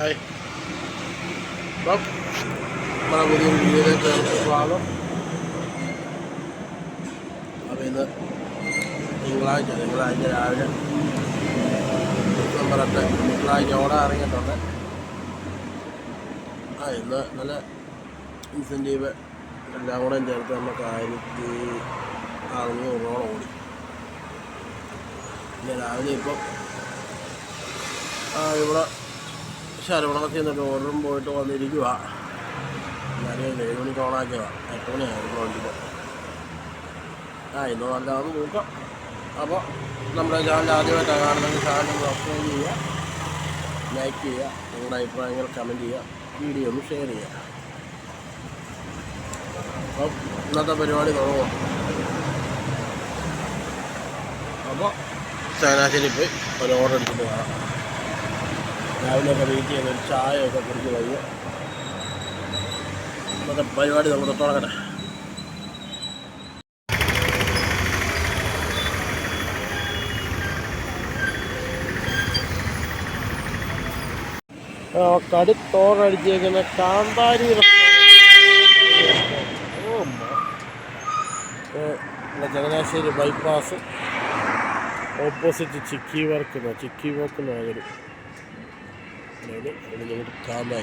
Hi അപ്പം നമ്മളെ പുതിയ വീഡിയോയിലേക്ക് സ്വാഗതം അപ്പോൾ ഇന്ന് തിങ്കളാഴ്ച തിങ്കളാഴ്ച രാവിലെ ഡിസംബർ എട്ട് തിങ്കളാഴ്ച ഓടാൻ ഇറങ്ങിയിട്ടുണ്ട് ആ ഇന്ന് നല്ല ഇൻസെന്റീവ് എല്ലാം കൂടെ ചേർത്ത് നമുക്ക് ആയിരത്തി അറുന്നൂറോളം ഓടി പിന്നെ രാവിലെ ഇപ്പം ഇവിടെ ശരവണത്തിൽ നിന്നൊരു ഓർഡറും പോയിട്ട് വന്നിരിക്കുക ഞാനും ഏഴ് മണിക്ക് ഓണാക്കിയതാ എട്ട് മണിയായിരുന്നു വണ്ടിപ്പോൾ ആ ഇന്ന് നല്ലതാണെന്ന് നോക്കാം അപ്പോൾ നമ്മുടെ ചാനൽ ആദ്യമായിട്ടാണ് കാണുന്നത്. ചാനൽ സബ്സ്ക്രൈബ് ചെയ്യുക ലൈക്ക് ചെയ്യുക നിങ്ങളുടെ അഭിപ്രായങ്ങൾ കമന്റ് ചെയ്യുക വീഡിയോ ഒന്ന് ഷെയർ ചെയ്യുക. അപ്പം ഇന്നത്തെ പരിപാടി തുടങ്ങും. അപ്പോൾ ചങ്ങനാശ്ശേരി പോയി ഒരു ഓർഡർ എടുത്തിട്ട് കാണാം രാവിലെയൊക്കെ വെയിറ്റ് ചെയ്യുന്ന ഒരു ചായയൊക്കെ കുടിച്ച് വയ്യ ഇന്നത്തെ പരിപാടി നമുക്ക് തുടങ്ങട്ടെ. കടുത്തോറടിച്ചേക്കുന്ന കാന്താരി ചങ്ങനാശ്ശേരി ബൈപ്പാസ് ഓപ്പോസിറ്റ് ചിക്കി വർക്ക് ചിക്കി വർക്ക് അതിന് അതിന്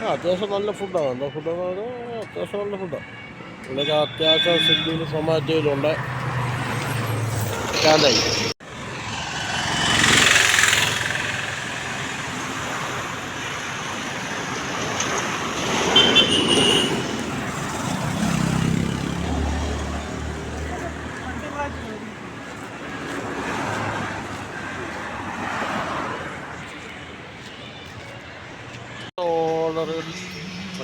ആ അത്യാവശ്യം നല്ല ഫുഡാണ് നല്ല ഫുഡെന്ന് പറഞ്ഞാൽ അത്യാവശ്യം നല്ല ഫുഡാണ് ഇവിടെ അത്യാവശ്യം സ്വിഗ്ഗിയിലും സൊമാറ്റോയിലുണ്ട്. കാന്താരി ഓർഡർ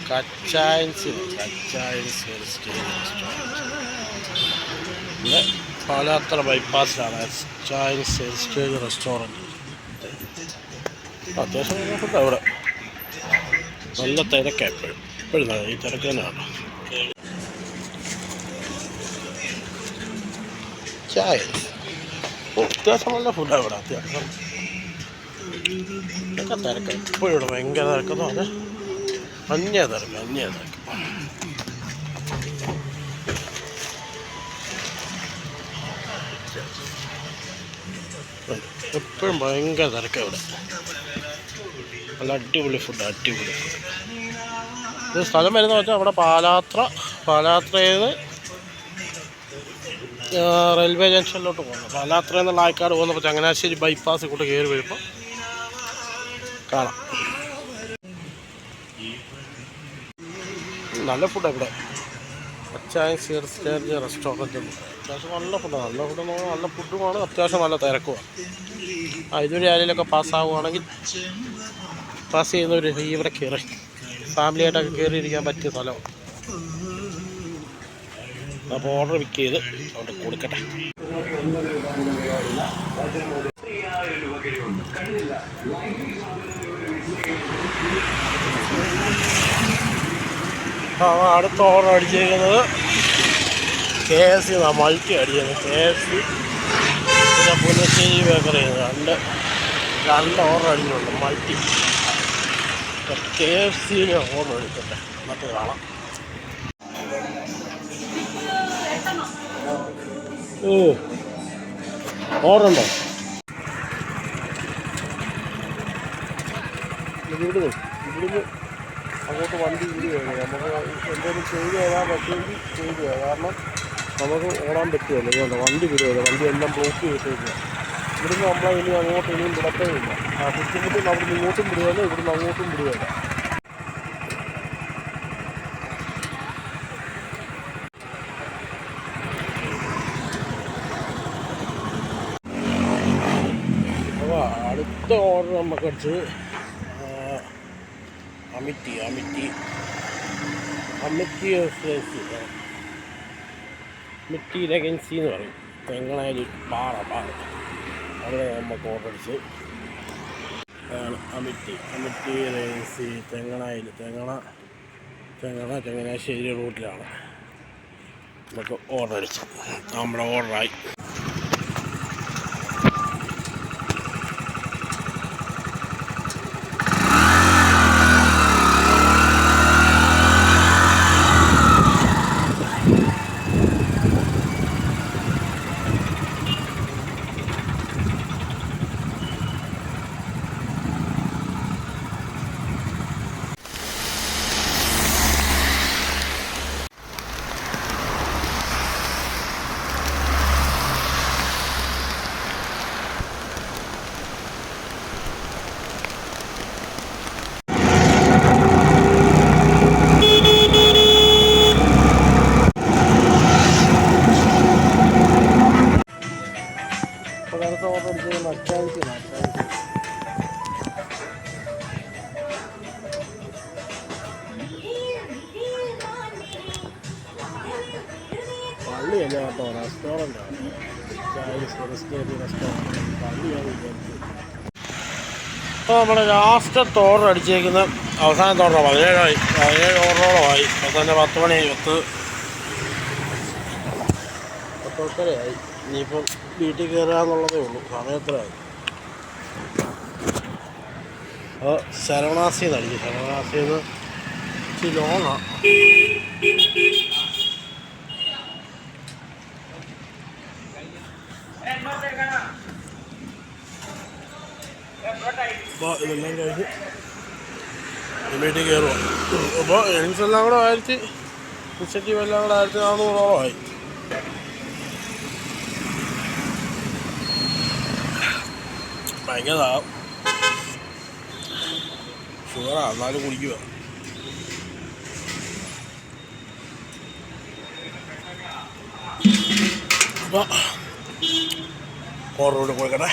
കച്ചായൻസ് കച്ചായൻസ് ഇവിടെ പാലാത്ര ബൈപ്പാസിലാണ് കച്ചായൻസ് ഹെറിസ്റ്റേജ് റെസ്റ്റോറന്റ്. അത്യാവശ്യം നല്ല അവിടെ. നല്ല തിരക്കാണ് എപ്പോഴും. എപ്പോഴും ഈ തിരക്ക് തന്നെയാണ് ചായ ഓ, അത്യാവശ്യം നല്ല ഫുഡാണ് ഇവിടെ. അത്യാവശ്യം ഇതൊക്കെ തിരക്ക് ഇപ്പോഴും ഭയങ്കര തിരക്കെന്ന് പറഞ്ഞാൽ അന്യ തിരക്ക് അന്യ തിരക്ക്. എപ്പോഴും ഭയങ്കര തിരക്ക ഇവിടെ. നല്ല അടിപൊളി ഫുഡ് അടിപൊളി ഫുഡ് ഇത് സ്ഥലം വരുന്നത് വെച്ചാൽ അവിടെ പാലാത്ര പാലാത്രയിൽ റെയിൽവേ ജംഗ്ഷനിലോട്ട് പോകുന്നു. പാലാത്ര എന്നുള്ള ആൾക്കാർ പോകുന്നപ്പോൾ ചങ്ങനാശ്ശേരി ബൈപ്പാസ് കൂട്ട് കയറി വരുമ്പോൾ കാണാം. നല്ല ഫുഡാണ് ഇവിടെ. അച്ചായ സ്റ്റേജ് റെസ്റ്റോറന്റ് അത്യാവശ്യം നല്ല ഫുഡാണ് നല്ല ഫുഡ് നല്ല ഫുഡുമാണ് അത്യാവശ്യം നല്ല തിരക്കുമാണ് ആ ഇതൊരു ആരെങ്കിലൊക്കെ പാസ്സാവുകയാണെങ്കിൽ പാസ് ചെയ്യുന്നവർ ഇവിടെ കയറി ഫാമിലിയായിട്ടൊക്കെ കയറിയിരിക്കാൻ പറ്റിയ സ്ഥലമാണ് അപ്പോൾ ഓർഡർ പിക്ക് ചെയ്ത് അവിടെ കൊടുക്കട്ടെ. ആ അടുത്ത ഓർഡർ അടിച്ചിരിക്കുന്നത്. കെ എസ് സി മൾട്ടി അടിച്ചത്. കെ എസ് സി പിന്നെ പുനശ്ശേരി ബേക്കറി രണ്ട്. രണ്ട് ഓർഡർ അടിച്ചിട്ടുണ്ട്. Multi. K F C order അടിക്കട്ടെ എന്നിട്ട് കാണാം. ഓ. ഓർഡറുണ്ടോ? ഇവിടുന്ന് ഇവിടുന്ന്. അങ്ങോട്ട് വണ്ടി ഇടുകയാണ് നമുക്ക് എന്തെങ്കിലും ചെയ്ത് തരാൻ പറ്റുമെങ്കിൽ ചെയ്തു തരാം. കാരണം നമുക്ക് ഓടാൻ പറ്റുമല്ലോ. ഇതുകൊണ്ട് വണ്ടി വിടുകയില്ല വണ്ടി എല്ലാം ബ്ലോക്ക് ചെയ്തിട്ടില്ല ഇവിടുന്ന് നമ്മളെ ഇനി അങ്ങോട്ട് ഇനിയും വിടത്തേ ഇല്ല. ആ ബുദ്ധിമുട്ടും അവിടുന്ന് ഇങ്ങോട്ടും വിടുകയില്ല ഇവിടുന്ന് അങ്ങോട്ടും വിടുകയില്ല അടുത്ത ഓർഡർ നമുക്ക് അടിച്ചത് അമിറ്റി അമിറ്റി അമിറ്റി മിറ്റി ലെഗൻസി എന്ന് പറയും. തെങ്ങളായി പാറ പാറ. അവിടെ നമുക്ക് ഓർഡർ അടിച്ച്. അതാണ് അമിറ്റി അമിറ്റി ലെഗൻസി തെങ്ങണായിൽ തെങ്ങണ തെങ്ങണ ചങ്ങനാശ്ശേരി റൂട്ടിലാണ് നമുക്ക് ഓർഡർ അടിച്ചു. നമ്മുടെ ഓർഡറായി ചെയ്യുമ്പോൾ അച്ചാവിക്ക് മാറ്റാം പള്ളിയല്ല കേട്ടോ റെസ്റ്റോറന്റ് പള്ളിയാണ് അപ്പോൾ നമ്മൾ ലാസ്റ്റ് തോറടിച്ചേക്കുന്ന അവസാന തോറ പതിനേഴായി. പതിനേഴ് ഓർഡറോളമായി അപ്പോൾ തന്നെ പത്ത് മണി പത്ത് പത്തൊക്കരയായി ഇനിയിപ്പം വീട്ടിൽ കയറാന്നുള്ളതേ ഉള്ളൂ. സമയത്രയായി അപ്പോൾ ശരവണാസിന്ന് അടിക്കും ശരവണാസിന്ന് ഇച്ചിരി ലോങ്ങാണ് അപ്പോൾ ഇതെല്ലാം കഴിഞ്ഞ് വീട്ടിൽ കയറുക അപ്പോൾ എല്ലാം കൂടെ ആയിരത്തി ഇൻസെന്റീവ് എല്ലാം കൂടെ ആയിരത്തി നാനൂറോളമായി ഭയങ്കര ദാഹം. ഷുഗറാ എന്നാലും കുടിക്കുക. അപ്പോൾ ഓർഡർ കൊടുക്കട്ടെ.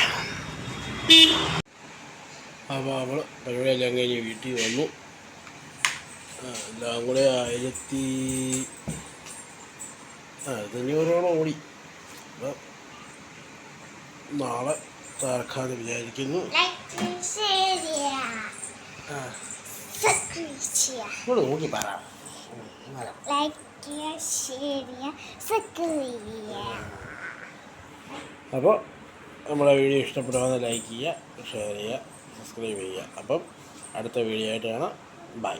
അപ്പോൾ നമ്മൾ പരിപാടിയെല്ലാം കഴിഞ്ഞ് വീട്ടിൽ വന്നു. എല്ലാം കൂടെ ആയിരത്തി ആയിരത്തഞ്ഞൂറോളം ഓടി. അപ്പം നാളെ തറക്കാന്ന് വിചാരിക്കുന്നു ഇവിടെ നോക്കി പറ അപ്പോൾ നമ്മുടെ വീഡിയോ ഇഷ്ടപ്പെടുവാന്ന് ലൈക്ക് ചെയ്യുക ഷെയർ ചെയ്യുക സബ്സ്ക്രൈബ് ചെയ്യുക. അപ്പം അടുത്ത വീഡിയോ ആയിട്ട് കാണാം. ബൈ